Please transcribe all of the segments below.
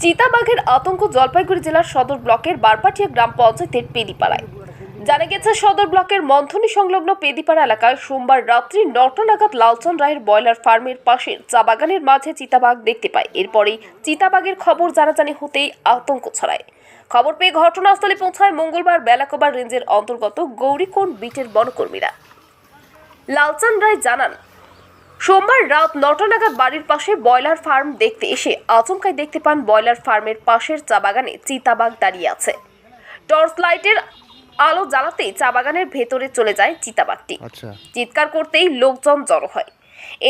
চিতাবাঘের আতঙ্ক জলপাইগুড়ি জেলার সদর ব্লকের বারপাটিয়া গ্রাম পঞ্চায়েতের পেদিপাড়ায়। জানা গেছে, সদর ব্লকের মন্থনী সংলগ্ন পেদিপাড়া এলাকায় সোমবার রাত্রি নটা নাগাদ লালচন রায়ের ব্রয়লার ফার্মের পাশের চা বাগানের মাঝে চিতাবাঘ দেখতে পায়। এরপরেই চিতাবাঘের খবর জানাজানি হতেই আতঙ্ক ছড়ায়। খবর পেয়ে ঘটনাস্থলে পৌঁছায় মঙ্গলবার বেলাকোবার রেঞ্জের অন্তর্গত গৌরীকোণ বিটের বনকর্মীরা। লালচান রায় জানান সোমবার রাত নটা নাগাদ বাড়ির পাশে ব্রয়লার ফার্ম দেখতে এসে আচমকায় দেখতে পান ব্রয়লার ফার্মের পাশের চা বাগানে চিতাবাঘ দাঁড়িয়ে আছে। টর্চ লাইটের আলো জ্বালাতেই চা বাগানের ভেতরে চলে যায় চিতাবাঘটি। আচ্ছা। চিৎকার করতেই লোকজন জড়ো হয়।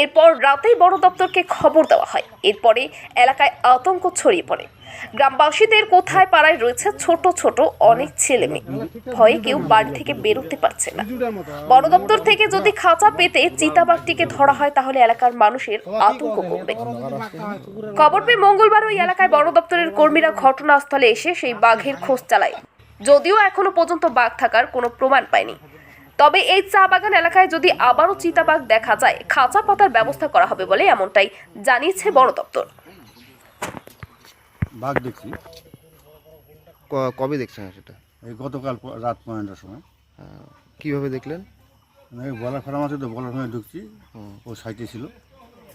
এরপর রাতেই বড় দপ্তরকে খবর দেওয়া হয়। এরপরে এলাকায় আতঙ্ক ছড়িয়ে পড়ে। গ্রামবাসীদের কোথায় পাড়ায় রয়েছে ছোট ছোট অনেক ছেলে মেয়ে। ভয়ে কেউ বাড়ি থেকে বেরোতে পারছে না। বন দপ্তর থেকে যদি খাঁচা পেতে চিতাবাঘটিকে ধরা হয়, তাহলে এলাকার মানুষের আতঙ্ক কমবে। খবর পেয়ে মঙ্গলবার ওই এলাকায় বন দপ্তরের কর্মীরা ঘটনাস্থলে এসে সেই বাঘের খোঁজ চালায়। যদিও এখনও পর্যন্ত বাঘ থাকার কোনো প্রমাণ পায়নি। তবে এই চা বাগান এলাকায় যদি আবারও চিতাবাঘ দেখা যায় খাঁচা পাতার ব্যবস্থা করা হবে বলে এমনটাই জানিয়েছে বন দপ্তর। বাঘ দেখছি। ক- কবে দেখছেন সেটা? এই গতকাল রাত পনেরোটার সময়। আহ, কীভাবে দেখলেন? এই বলার ফার্ম আছে তো বলার ফার্মে ঢুকছি। ও সাইডে ছিল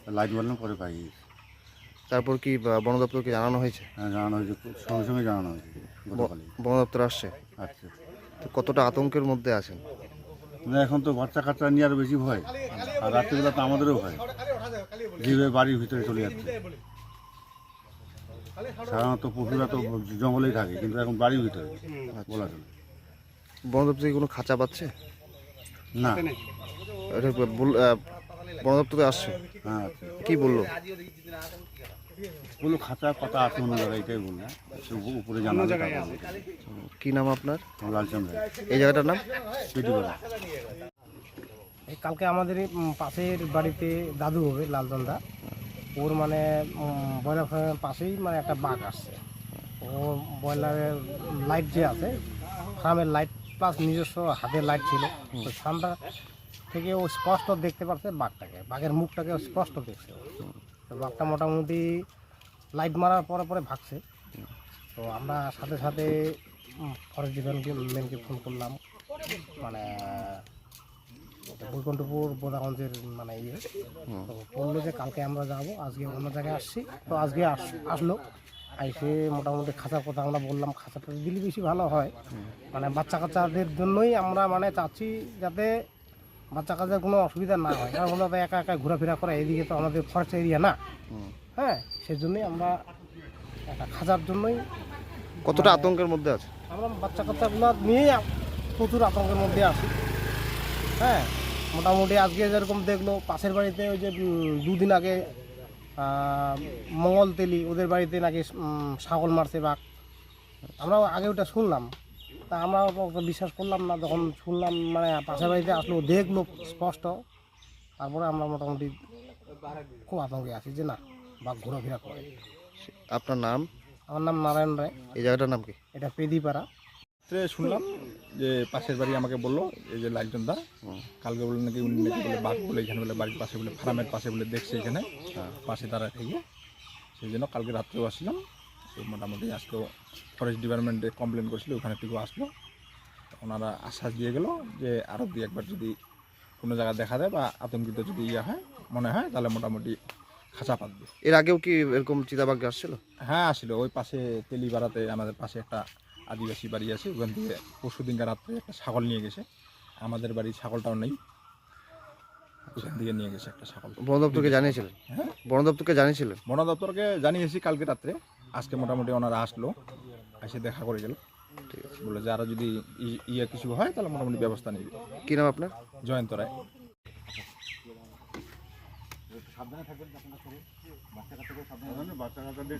লাইট মারলাম পরে পাই গেছি। তারপর কি বা- বন দপ্তরকে জানানো হয়েছে? হ্যাঁ, জানানো হয়েছে সঙ্গে সঙ্গে জানানো হয়েছে বন দপ্তর আসছে? আচ্ছা তো কতটা আতঙ্কের মধ্যে আছেন? এখন তো বাচ্চা কাচ্চা নিয়ে আরও বেশি ভয়। আর রাত্রিবেলা তো আমাদেরও ভয়। যেভাবে বাড়ির ভিতরে চলে যাচ্ছে। সাধারণত পশুরা তো জঙ্গলেই থাকে কিন্তু এখন বাড়ির ভিতরে বলা চলে। বন দপ্তর থেকে কোনো খাঁচা পাচ্ছে? না। এটা বল- আহ, বন দপ্তরে আসছে? হ্যাঁ আচ্ছা কি বলল? বলল খাঁচা পাতা আছে অন্য জায়গায় এটাই বললাম সে উপ- উপরে জানা কি নাম আপনার? লালচন্দ্র। এই জায়গাটার নাম? পেটি বলা এই কালকে আমাদের পাশের বাড়িতে দাদু হবে লালদন্দা। ওর মানে ব্রয়লার ফার্মের পাশেই মানে একটা বাঘ আসছে। ও ব্রয়লারের লাইট যে আছে ফার্মের লাইট প্লাস নিজস্ব হাতের লাইট ছিল। তো ফার্মটা থেকে ও স্পষ্ট দেখতে পারছে বাঘটাকে। বাঘের মুখটাকে স্পষ্ট দেখছে তো বাঘটা মোটামুটি লাইট মারার পরে পরে ভাগছে। তো আমরা সাথে সাথে ফরেস্ট ডিপার্টমেন্টকে ফোন করলাম। মানে বৈকুণ্ঠপুর বোদাগঞ্জের মানে ইয়ে। তো বলল যে কালকে আমরা যাব আজকে অন্য জায়গায় আসছি। তো আজকে আস- আসলো। এসে মোটামুটি খাঁচার কথা আমরা বললাম খাঁচাটা দিলে বেশি ভালো হয়। মানে বাচ্চা কাচ্চাদের জন্যই আমরা মানে চাচ্ছি যাতে বাচ্চা কাচ্চার কোনো অসুবিধা না হয়। কারণ ওরা একা একা ঘোরাফেরা করে এদিকে তো আমাদের ফরেস্ট এরিয়া না। হ্যাঁ সেজন্যই আমরা একটা খাঁচার জন্যই কতটা আতঙ্কের মধ্যে আছে? আমরা বাচ্চা কাচ্চাগুলো নিয়েই প্রচুর আতঙ্কের মধ্যে আছি। হ্যাঁ মোটামুটি আজকে যেরকম দেখল পাশের বাড়িতে ওই যে দুদিন আগে মঙ্গল তেলি ওদের বাড়িতে নাকি ছাগল মারছে বাঘ। আমরাও আগে ওটা শুনলাম। তা আমরা বিশ্বাস করলাম না যখন শুনলাম মানে পাশের বাড়িতে আসলো দেখল স্পষ্ট। তারপরে আমরা মোটামুটি খুব আতঙ্কে আছি যে না বাঘ ঘোরাফেরা করে। আপনার নাম? আমার নাম নারায়ণ রায়। এই জায়গাটার নাম কি? এটা পেদিপাড়া। শুনলাম যে পাশের বাড়ি আমাকে বলল এই যে লাইটজন দা কালকে বললেন নাকি উনি নাকি বলে বাঘ বলে এখানে বলে বাড়ির পাশে বলে ফার্মের পাশে বলে দেখছে এখানে পাশে তারা থেকে সেই জন্য কালকে রাত্রেও আসলাম। তো মোটামুটি আজকেও ফরেস্ট ডিপার্টমেন্টে কমপ্লেন করছিল ওখানে থেকে আসলো। ওনারা আশ্বাস দিয়ে গেল যে আরও দুই একবার যদি কোনো জায়গায় দেখা দেয় বা আতঙ্কিত যদি ইয়ে হয় মনে হয় তাহলে মোটামুটি খাঁচা পাতবে। এর আগেও কি এরকম চিতাবাঘ আসছিল? হ্যাঁ আসছিল। ওই পাশে তেলিপাড়াতে আমাদের পাশে একটা আদিবাসী বাড়ি আছে ওখান থেকে পরশু দিনকার রাত্রে একটা ছাগল নিয়ে গেছে। আমাদের বাড়ির ছাগলটাও নেই। ওখান থেকে নিয়ে গেছে একটা ছাগল। বন দপ্তরকে জানিয়েছিলেন? হ্যাঁ? বন দপ্তরকে জানিয়েছিলেন? বন দপ্তরকে জানিয়েছি কালকে রাত্রে। আজকে মোটামুটি ওনারা আসলো এসে দেখা করে গেল। ঠিক আছে। বলল যে আরও যদি ই- ইয়ে কিছু হয় তাহলে মোটামুটি ব্যবস্থা নেবে। কি নাম আপনার? জয়ন্ত রায়। বাচ্চা কাচ্চাদের